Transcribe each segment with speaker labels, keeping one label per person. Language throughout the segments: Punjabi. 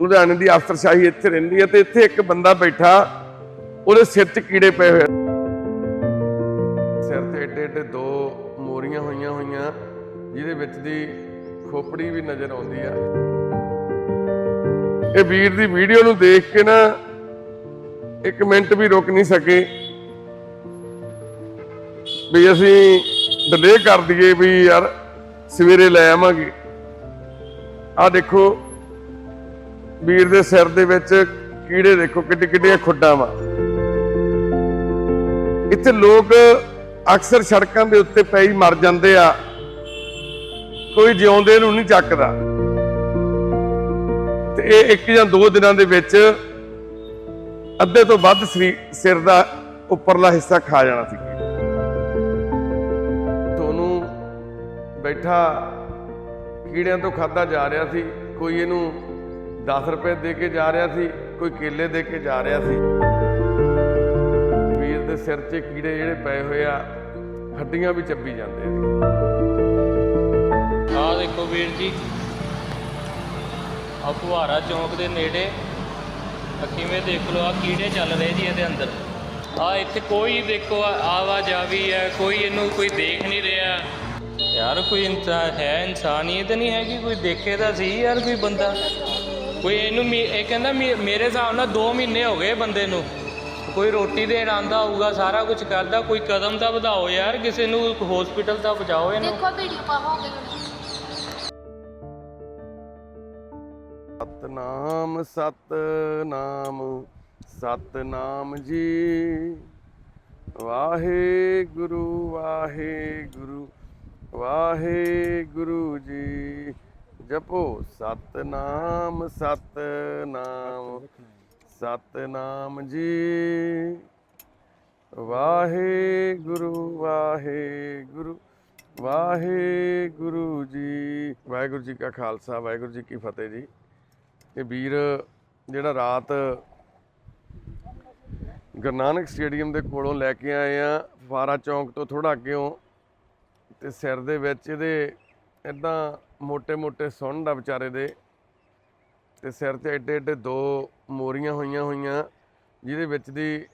Speaker 1: ਲੁਧਿਆਣੇ ਦੀ ਅਫਸਰਸ਼ਾਹੀ ਇੱਥੇ ਰਹਿੰਦੀ ਹੈ ਤੇ ਇੱਥੇ ਇੱਕ ਬੰਦਾ ਬੈਠਾ ਉਹਦੇ ਸਿਰ 'ਚ ਕੀੜੇ ਪਏ ਹੋਏ। ਸਿਰ ਤੇ ਏਡੇ ਏਡੇ ਦੋ ਮੋਰੀਆਂ ਹੋਈਆਂ ਹੋਈਆਂ ਜਿਹਦੇ ਵਿੱਚ ਦੀ ਖੋਪੜੀ ਵੀ ਨਜ਼ਰ ਆਉਂਦੀ ਆ। ਇਹ ਵੀਰ ਦੀ ਵੀਡੀਓ ਨੂੰ ਦੇਖ ਕੇ ਨਾ ਇੱਕ ਮਿੰਟ ਵੀ ਰੁਕ ਨਹੀਂ ਸਕੇ। ਵੀ ਅਸੀਂ ਡਿਲੇ ਕਰ ਦਈਏ ਵੀ ਯਾਰ ਸਵੇਰੇ ਲੈ ਆਵਾਂਗੇ। ਆ ਦੇਖੋ ਵੀਰ ਦੇ ਸਿਰ ਦੇ ਵਿੱਚ ਕੀੜੇ ਦੇਖੋ ਕਿੱਡੀ ਕਿੱਡੀਆਂ ਖੁੱਡਾਂ ਵਾ। ਇੱਥੇ ਲੋਕ ਅਕਸਰ ਸੜਕਾਂ ਦੇ ਉੱਤੇ ਪੈ ਮਰ ਜਾਂਦੇ ਆ। ਕੋਈ ਜਿਉਂਦੇ ਨੂੰ ਨਹੀਂ ਚੱਕਦਾ। ਤੇ ਇਹ ਇੱਕ ਜਾਂ ਦੋ ਦਿਨਾਂ ਦੇ ਵਿੱਚ ਅੱਧੇ ਤੋਂ ਵੱਧ ਸਰੀ- ਸਿਰ ਦਾ ਉੱਪਰਲਾ ਹਿੱਸਾ ਖਾ ਜਾਣਾ ਸੀ। ਤੁਹਾਨੂੰ ਬੈਠਾ ਕੀੜਿਆਂ ਤੋਂ ਖਾਦਾ ਜਾ ਰਿਹਾ ਸੀ। ਕੋਈ ਇਹਨੂੰ 10 ਰੁਪਏ ਦੇ ਕੇ ਜਾ ਰਿਹਾ ਸੀ, ਕੋਈ ਕੇਲੇ ਦੇ ਕੇ ਜਾ ਰਿਹਾ ਸੀ। ਵੀਰ ਦੇ ਸਿਰ 'ਚ ਕੀੜੇ ਜਿਹੜੇ ਪਏ ਹੋਏ ਆ, ਹੱਡੀਆਂ ਵੀ ਚੱਬੀ ਜਾਂਦੇ ਆ
Speaker 2: ਦੇਖੋ ਵੀਰ ਜੀ ਆ ਫੁਹਾਰਾ ਚੌਂਕ ਦੇ ਨੇੜੇ ਕਿਵੇਂ ਦੇਖ ਲਓ ਆ ਕੀੜੇ ਚੱਲ ਰਹੇ ਜੀ ਇਹਦੇ ਅੰਦਰ। ਆ ਇੱਥੇ ਕੋਈ ਦੇਖੋ ਆ- ਆਵਾਜਾਵੀ ਹੈ ਕੋਈ ਇਹਨੂੰ ਕੋਈ ਦੇਖ ਨਹੀਂ ਰਿਹਾ। ਯਾਰ ਕੋਈ ਇਨਸਾਨ ਹੈ ਇਨਸਾਨੀਅਤ ਨਹੀਂ ਹੈਗੀ, ਕੋਈ ਦੇਖੇ ਤਾਂ ਸੀ ਯਾਰ ਕੋਈ ਬੰਦਾ। ਕੋਈ ਇਹਨੂੰ ਮੀ- ਇਹ ਕਹਿੰਦਾ ਮੇ- ਮੇਰੇ ਹਿਸਾਬ ਨਾਲ 2 ਮਹੀਨੇ ਹੋ ਗਏ ਬੰਦੇ ਨੂੰ। ਕੋਈ ਰੋਟੀ ਦੇਣ ਆਂਦਾ ਹੋਊਗਾ ਸਾਰਾ ਕੁਝ ਕਰਦਾ ਕੋਈ ਕਦਮ ਤਾਂ ਵਧਾਓ ਯਾਰ ਕਿਸੇ ਨੂੰ ਹਸਪੀਟਲ ਤਾਂ ਪਹੁੰਚਾਓ ਇਹਨੂੰ।
Speaker 3: ਦੇਖੋ ਵੀਡੀਓ ਪਾਵਾਂਗੇ
Speaker 1: ਸਤਨਾਮ ਸਤਨਾਮ ਸਤਨਾਮ ਜੀ। ਵਾਹਿਗੁਰੂ ਵਾਹਿਗੁਰੂ ਵਾਹਿਗੁਰੂ ਜੀ। ਜਪੋ। ਸਤਨਾਮ ਸਤਨਾਮ ਸਤਨਾਮ ਜੀ। ਵਾਹਿਗੁਰੂ ਵਾਹਿਗੁਰੂ ਵਾਹਿਗੁਰੂ ਜੀ। ਵਾਹਿਗੁਰੂ ਜੀ ਕਾ ਖਾਲਸਾ, ਵਾਹਿਗੁਰੂ ਜੀ ਕੀ ਫਤਿਹ ਜੀ। ਇਹ ਵੀਰ, ਜਿਹੜਾ ਰਾਤ ਗੁਰੂ ਨਾਨਕ ਸਟੇਡੀਅਮ ਦੇ ਕੋਲੋਂ ਲੈ ਕੇ ਆਏ ਆ, ਫਾਰਾ ਚੌਂਕ ਤੋਂ ਥੋੜਾ ਅੱਗੇੋਂ ਤੇ ਸਿਰ ਦੇ ਵਿੱਚ ਇਹਦੇ ਇਦਾਂ ਮੋਟੇ ਮੋਟੇ ਸੁੰਨ ਦਾ ਵਿਚਾਰੇ ਦੇ ਤੇ ਸਿਰ ਤੇ ਏਡੇ ਏਡੇ ਦੋ ਮੋਰੀਆਂ ਹੋਈਆਂ ਹੋਈਆਂ, ਜਿਹਦੇ ਵਿੱਚ ਦੀ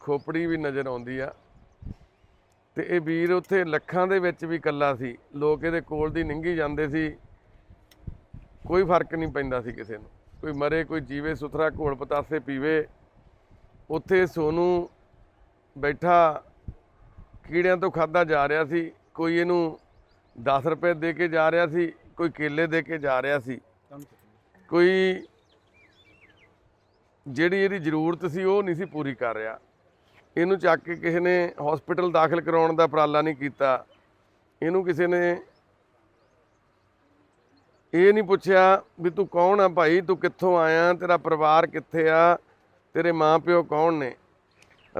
Speaker 1: ਖੋਪੜੀ ਵੀ ਨਜ਼ਰ ਆਉਂਦੀ ਆ। ਤੇ ਇਹ ਵੀਰ ਉੱਥੇ ਲੱਖਾਂ ਦੇ ਵਿੱਚ ਵੀ ਇਕੱਲਾ ਸੀ। ਲੋਕ ਇਹਦੇ ਕੋਲ ਦੀ ਨੰਗੀ ਜਾਂਦੇ ਸੀ। ਕੋਈ ਫ਼ਰਕ ਨਹੀਂ ਪੈਂਦਾ ਸੀ ਕਿਸੇ ਨੂੰ। ਕੋਈ ਮਰੇ, ਕੋਈ ਜੀਵੇ, ਸੁਥਰਾ, ਘੋਲ ਪਤਾਸੇ ਪੀਵੇ। ਉੱਥੇ ਸੋਨੂੰ ਬੈਠਾ, ਕੀੜਿਆਂ ਤੋਂ ਖਾਦਾ ਜਾ ਰਿਹਾ ਸੀ। ਕੋਈ ਇਹਨੂੰ 10 ਰੁਪਏ ਦੇ ਕੇ ਜਾ ਰਿਹਾ ਸੀ, ਕੋਈ ਕੇਲੇ ਦੇ ਕੇ ਜਾ ਰਿਹਾ ਸੀ। ਕੋਈ ਜਿਹੜੀ ਇਹਦੀ ਜ਼ਰੂਰਤ ਸੀ, ਉਹ ਨਹੀਂ ਸੀ ਪੂਰੀ ਕਰ ਰਿਹਾ। ਇਹਨੂੰ ਚੱਕ ਕੇ ਕਿਸੇ ਨੇ ਹਸਪੀਟਲ ਦਾਖਲ ਕਰਾਉਣ ਦਾ ਉਪਰਾਲਾ ਨਹੀਂ ਕੀਤਾ। ਇਹਨੂੰ ਕਿਸੇ ਨੇ ਇਹ ਨਹੀਂ ਪੁੱਛਿਆ ਵੀ ਤੂੰ ਕੌਣ ਆ ਭਾਈ? ਤੂੰ ਕਿੱਥੋਂ ਆਇਆ? ਤੇਰਾ ਪਰਿਵਾਰ ਕਿੱਥੇ ਆ? ਤੇਰੇ ਮਾਂ ਪਿਓ ਕੌਣ ਨੇ?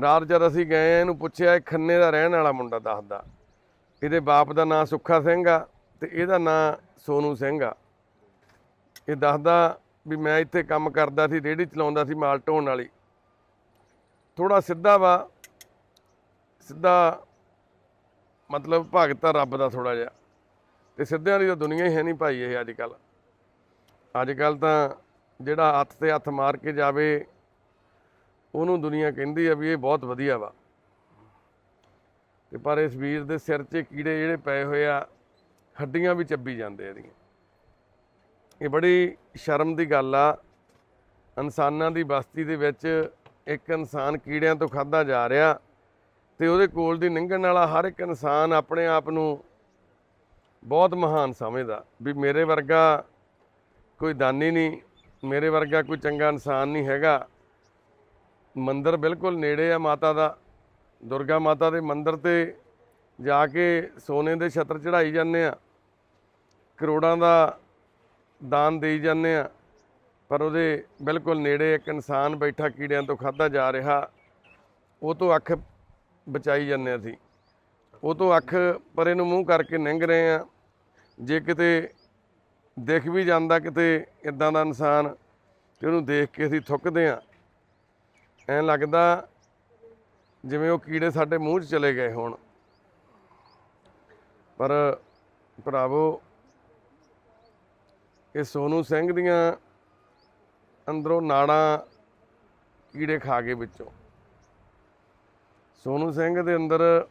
Speaker 1: ਰਾਤ ਜਦ ਅਸੀਂ ਗਏ, ਇਹਨੂੰ ਪੁੱਛਿਆ, ਇਹ ਖੰਨੇ ਦਾ ਰਹਿਣ ਵਾਲਾ ਮੁੰਡਾ ਦੱਸਦਾ। ਇਹਦੇ ਬਾਪ ਦਾ ਨਾਂ ਸੁੱਖਾ ਸਿੰਘ ਆ ਤੇ ਇਹਦਾ ਨਾਂ ਸੋਨੂ ਸਿੰਘ ਆ। ਇਹ ਦੱਸਦਾ ਵੀ ਮੈਂ ਇੱਥੇ ਕੰਮ ਕਰਦਾ ਸੀ, ਰੇਹੜੀ ਚਲਾਉਂਦਾ ਸੀ ਮਾਲ ਢੋਣ ਵਾਲੀ। ਥੋੜਾ ਸਿੱਧਾ ਵਾ, ਸਿੱਧਾ ਮਤਲਬ ਭਗਤ ਆ ਰੱਬ ਦਾ ਥੋੜਾ ਜਿਹਾ। ਤੇ ਸਿੱਧਿਆਂ ਦੀ ਤਾਂ ਦੁਨੀਆ ਹੀ ਹੈ ਨਹੀਂ ਭਾਈ ਇਹ ਅੱਜ ਕੱਲ ਅੱਜ ਕੱਲ ਤਾਂ ਜਿਹੜਾ ਹੱਥ ਤੇ ਹੱਥ ਮਾਰ ਕੇ ਜਾਵੇ, ਉਹਨੂੰ ਦੁਨੀਆ ਕਹਿੰਦੀ ਆ ਵੀ ਇਹ ਬਹੁਤ ਵਧੀਆ ਵਾ। ਤੇ ਪਰ ਇਸ ਵੀਰ ਦੇ ਸਿਰ 'ਚ ਕੀੜੇ ਜਿਹੜੇ ਪਏ ਹੋਏ ਆ, ਹੱਡੀਆਂ ਵੀ ਚੱਬੀ ਜਾਂਦੇ ਇਹਦੀਆਂ। ਇਹ ਬੜੀ ਸ਼ਰਮ ਦੀ ਗੱਲ ਆ। ਇਨਸਾਨਾਂ ਦੀ ਬਸਤੀ ਦੇ ਵਿੱਚ ਇੱਕ ਇਨਸਾਨ ਕੀੜਿਆਂ ਤੋਂ ਖਾਦਾ ਜਾ ਰਿਹਾ ਤੇ ਉਹਦੇ ਕੋਲ ਦੀ ਲੰਘਣ ਵਾਲਾ ਹਰ ਇੱਕ ਇਨਸਾਨ ਆਪਣੇ ਆਪ ਨੂੰ ਬਹੁਤ ਮਹਾਨ ਸਮਝਦਾ ਵੀ ਮੇਰੇ ਵਰਗਾ ਕੋਈ ਦਾਨੀ ਨਹੀਂ, ਮੇਰੇ ਵਰਗਾ ਕੋਈ ਚੰਗਾ ਇਨਸਾਨ ਨਹੀਂ ਹੈਗਾ। ਮੰਦਰ ਬਿਲਕੁਲ ਨੇੜੇ ਆ ਮਾਤਾ ਦਾ। ਦੁਰਗਾ ਮਾਤਾ ਦੇ ਮੰਦਿਰ ਤੇ ਜਾ ਕੇ ਸੋਨੇ ਦੇ ਛਤਰ ਚੜਾਈ ਜਾਂਦੇ ਆ। ਕਰੋੜਾਂ ਦਾ ਦਾਨ ਦੇਈ ਜਾਂਦੇ ਆ। ਪਰ ਉਹਦੇ ਬਿਲਕੁਲ ਨੇੜੇ ਇੱਕ ਇਨਸਾਨ ਬੈਠਾ ਕੀੜਿਆਂ ਤੋਂ ਖਾਦਾ ਜਾ ਰਿਹਾ, ਉਹ ਤੋਂ ਅੱਖ ਬਚਾਈ ਜਾਂਦੇ ਅਸੀਂ। ਉਹ ਤੋਂ ਅੱਖ ਪਰੇ ਨੂੰ ਮੂੰਹ ਕਰਕੇ ਲੰਘ ਰਹੇ ਆ। ਜੇ ਕਿਤੇ ਦੇਖ ਵੀ ਜਾਂਦਾ ਕਿਤੇ ਇਦਾਂ ਦਾ ਇਨਸਾਨ ਤੇ ਉਹਨੂੰ ਦੇਖ ਕੇ ਅਸੀਂ ਥੁੱਕਦੇ ਆ। ਐਂ ਲੱਗਦਾ ਜਿਵੇਂ ਉਹ ਕੀੜੇ ਸਾਡੇ ਮੂੰਹ 'ਚ ਚਲੇ ਗਏ ਹੋਣ। ਪਰ ਭਰਾਵੋ, ਇਹ ਸੋਨੂ ਸਿੰਘ ਦੀਆਂ ਅੰਦਰੋਂ ਨਾੜਾਂ ਕੀੜੇ ਖਾ ਗਏ ਵਿੱਚੋਂ। ਸੋਨੂ ਸਿੰਘ ਦੇ ਅੰਦਰ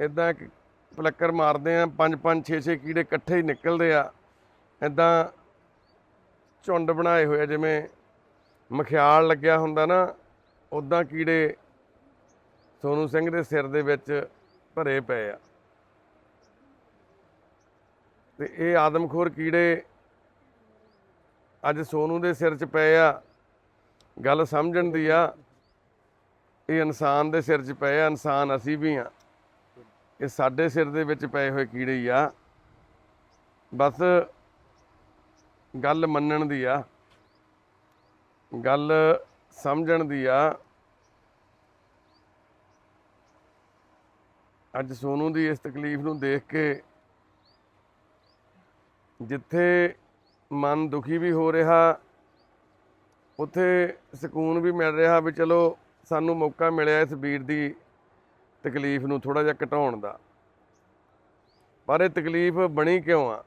Speaker 1: ਇਦਾਂ ਇੱਕ ਪਲੱਕਰ ਮਾਰਦੇ ਆ, ਪੰਜ ਪੰਜ 6 6 ਕੀੜੇ ਇਕੱਠੇ ਹੀ ਨਿਕਲਦੇ ਆ। ਇਦਾਂ ਝੁੰਡ ਬਣਾਏ ਹੋਏ ਆ, ਜਿਵੇਂ ਮਖਿਆਲ ਲੱਗਿਆ ਹੁੰਦਾ ਨਾ ਉਦਾਂ ਕੀੜੇ ਸੋਨੂ ਸਿੰਘ ਦੇ ਸਿਰ ਦੇ ਵਿੱਚ ਭਰੇ ਪਏ ਆ। ਤੇ ਇਹ ਆਦਮਖੋਰ ਕੀੜੇ ਅੱਜ ਸੋਨੂ ਦੇ ਸਿਰ 'ਚ ਪਏ ਆ। ਗੱਲ ਸਮਝਣ ਦੀ ਆ, ਇਹ ਇਨਸਾਨ ਦੇ ਸਿਰ 'ਚ ਪਏ ਆ, ਇਨਸਾਨ ਅਸੀਂ ਵੀ ਆ। ਇਹ ਸਾਡੇ ਸਿਰ ਦੇ ਵਿੱਚ ਪਏ ਹੋਏ ਕੀੜੇ ਹੀ ਆ। ਬਸ ਗੱਲ ਮੰਨਣ ਦੀ ਆ, ਗੱਲ ਸਮਝਣ ਦੀ ਆ। ਅੱਜ ਸੋਨੂ ਦੀ ਇਸ ਤਕਲੀਫ ਨੂੰ ਦੇਖ ਕੇ ਜਿੱਥੇ ਮਨ ਦੁਖੀ ਵੀ ਹੋ ਰਿਹਾ, ਉੱਥੇ ਸਕੂਨ ਵੀ ਮਿਲ ਰਿਹਾ ਵੀ ਚਲੋ ਸਾਨੂੰ ਮੌਕਾ ਮਿਲਿਆ ਇਸ ਵੀਰ ਦੀ ਤਕਲੀਫ ਨੂੰ ਥੋੜਾ ਜਿਹਾ ਘਟਾਉਣ ਦਾ। ਪਰ ਇਹ ਤਕਲੀਫ ਬਣੀ ਕਿਉਂ ਆ?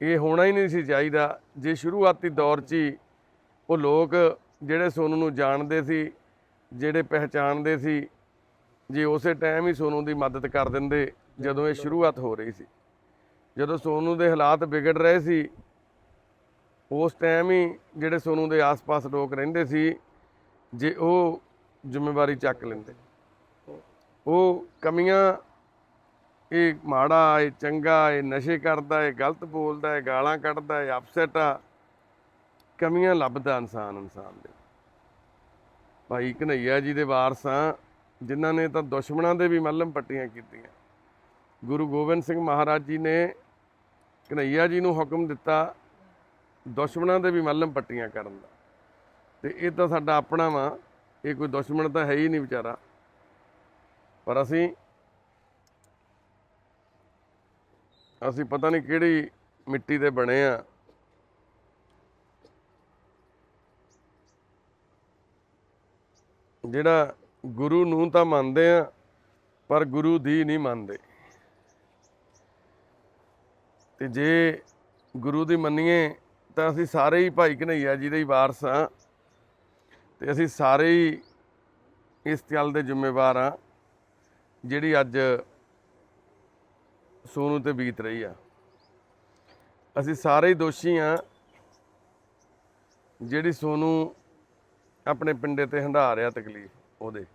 Speaker 1: ਇਹ ਹੋਣਾ ਹੀ ਨਹੀਂ ਸੀ ਚਾਹੀਦਾ। ਜੇ ਸ਼ੁਰੂਆਤੀ ਦੌਰ 'ਚ ਹੀ ਉਹ ਲੋਕ ਜਿਹੜੇ ਸੋਨੂ ਨੂੰ ਜਾਣਦੇ ਸੀ, ਜਿਹੜੇ ਪਹਿਚਾਣਦੇ ਸੀ ਜੇ, ਉਸੇ ਟਾਈਮ ਹੀ ਸੋਨੂ ਦੀ ਮਦਦ ਕਰ ਦਿੰਦੇ ਜਦੋਂ ਇਹ ਸ਼ੁਰੂਆਤ ਹੋ ਰਹੀ ਸੀ। ਜਦੋਂ ਸੋਨੂ ਦੇ ਹਾਲਾਤ ਵਿਗੜ ਰਹੇ ਸੀ, ਉਸ ਟਾਈਮ ਹੀ ਜਿਹੜੇ ਸੋਨੂ ਦੇ ਆਸ-ਪਾਸ ਲੋਕ ਰਹਿੰਦੇ ਸੀ, ਜੇ ਉਹ ਜ਼ਿੰਮੇਵਾਰੀ ਚੱਕ ਲੈਂਦੇ। ਉਹ ਕਮੀਆਂ, ਇਹ ਮਾੜਾ, ਇਹ ਚੰਗਾ, ਇਹ ਨਸ਼ੇ ਕਰਦਾ, ਇਹ ਗਲਤ ਬੋਲਦਾ, ਇਹ ਗਾਲਾਂ ਕੱਢਦਾ, ਇਹ ਅਪਸੈਟ ਆ, ਕਮੀਆਂ ਲੱਭਦਾ ਇਨਸਾਨ ਇਨਸਾਨ ਦੇ। ਭਾਈ ਕਨਈਆ ਜੀ ਦੇ ਵਾਰਸਾਂ ਜਿਨ੍ਹਾਂ ਨੇ ਤਾਂ ਦੁਸ਼ਮਣਾਂ ਦੇ ਵੀ ਮੱਲਮ ਪੱਟੀਆਂ ਕੀਤੀਆਂ। ਗੁਰੂ ਗੋਬਿੰਦ ਸਿੰਘ ਮਹਾਰਾਜ ਜੀ ਨੇ ਕਨਈਆ ਜੀ ਨੂੰ ਹੁਕਮ ਦਿੱਤਾ, ਦੁਸ਼ਮਣਾਂ ਦੇ ਵੀ ਮੱਲਮ ਪੱਟੀਆਂ ਕਰਨ ਦਾ। ਤੇ ਇਹ ਤਾਂ ਸਾਡਾ ਆਪਣਾ ਵਾ, ਇਹ ਕੋਈ ਦੁਸ਼ਮਣ ਤਾਂ ਹੈ ਹੀ ਨਹੀਂ ਵਿਚਾਰਾ। ਪਰ ਅਸੀਂ ਅਸੀਂ ਪਤਾ ਨਹੀਂ ਕਿਹੜੀ ਮਿੱਟੀ ਦੇ ਬਣੇ ਆ। ਜਿਹੜਾ ਗੁਰੂ ਨੂੰ ਤਾਂ ਮੰਨਦੇ ਆ, ਪਰ ਗੁਰੂ ਦੀ ਨਹੀਂ ਮੰਨਦੇ। ਤੇ ਜੇ ਗੁਰੂ ਦੀ ਮੰਨੀਏ, ਤਾਂ ਅਸੀਂ ਸਾਰੇ ਹੀ ਭਾਈ ਕਨਈਆ ਜੀ ਦੇ ਹੀ ਵਾਰਸ ਆ। ਤੇ ਅਸੀਂ ਸਾਰੇ ਹੀ ਇਸ ਗੱਲ ਦੇ ਜ਼ਿੰਮੇਵਾਰ ਆ, ਜਿਹੜੀ ਅੱਜ ਸੋਨੂ ਤੇ ਬੀਤ ਰਹੀ ਆ। ਅਸੀਂ ਸਾਰੇ ਹੀ ਦੋਸ਼ੀ ਆ, ਜਿਹੜੀ ਸੋਨੂ ਆਪਣੇ ਪਿੰਡੇ ਤੇ ਹੰਢਾ ਰਿਹਾ ਤਕਲੀਫ। ਉਹਦੇ